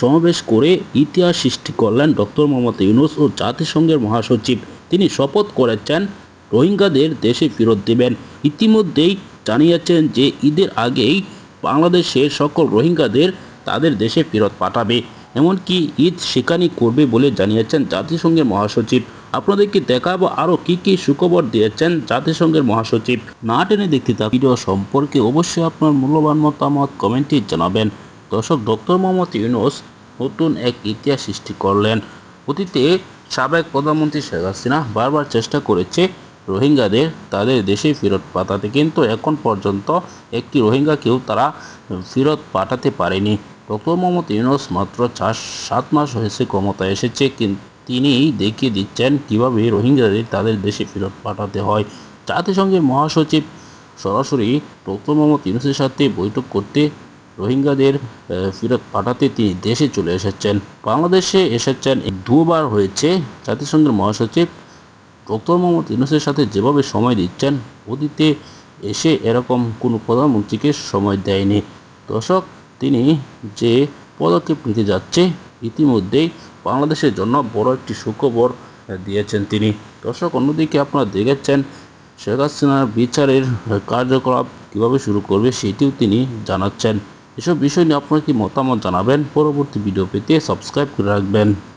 সমাবেশ করে ইতিহাস সৃষ্টি করলেন ডক্টর মোহাম্মদ ইউনুস ও জাতিসংঘের মহাসচিব। তিনি শপথ করেছেন, রোহিঙ্গাদের দেশে ফেরত দেবেন। ইতিমধ্যেই জানিয়েছেন যে ঈদের আগেই বাংলাদেশের সকল রোহিঙ্গাদের তাদের দেশে ফেরত পাঠাবে। এমনকি ঈদ শিকানি করবে বলে জানিয়েছেন জাতিসংঘের মহাসচিব। আপনাদেরকে দেখাবো আরও কী কী সুখবর দিয়েছেন জাতিসংঘের মহাসচিব। না টেনে দেখতে থাকুন। ভিডিও সম্পর্কে অবশ্যই আপনার মূল্যবান মতামত কমেন্টে জানাবেন। দর্শক, ডক্টর মোহাম্মদ ইউনুস নতুন এক ইতিহাস সৃষ্টি করলেন। অতীতে সাবেক প্রধানমন্ত্রী শেখ হাসিনা বারবার চেষ্টা করেছে রোহিঙ্গাদের তাদের দেশে ফেরত পাঠাতে, কিন্তু এখন পর্যন্ত একটি রোহিঙ্গাকেও তারা ফেরত পাঠাতে পারেনি। ডক্টর মোহাম্মদ ইউনুস মাত্র চার, সাত মাস হয়েছে ক্ষমতায় এসেছে তিনি দেখিয়ে দিচ্ছেন কীভাবে রোহিঙ্গাদের তাদের দেশে ফেরত পাঠাতে হয়। জাতিসংঘের মহাসচিব সরাসরি ডক্টর মোহাম্মদ ইউনুসের সাথে বৈঠক করতে রোহিঙ্গাদের ফেরত পাঠাতে তিনি দেশে চলে এসেছেন। বাংলাদেশে এসেছেন দুবার হয়েছে জাতিসংঘের মহাসচিব ডক্টর মোহাম্মদ ইউনুসের সাথে যেভাবে সময় দিচ্ছেন, অতীতে এসে এরকম কোনো প্রধানমন্ত্রীকে সময় দেয়নি। দর্শক, তিনি যে পদক্ষেপ নিতে যাচ্ছে ইতিমধ্যেই বাংলাদেশের জন্য বড় একটি সুখবর দিয়েছেন তিনি। দর্শক, অন্যদিকে আপনারা দেখেছেন শেখ হাসিনার বিচারের কার্যকলাপ কীভাবে শুরু করবে সেটিও তিনি জানাচ্ছেন। এসব বিষয় নিয়ে আপনার কি মতামত জানাবেন? পরবর্তী ভিডিও পেতে সাবস্ক্রাইব করে রাখবেন।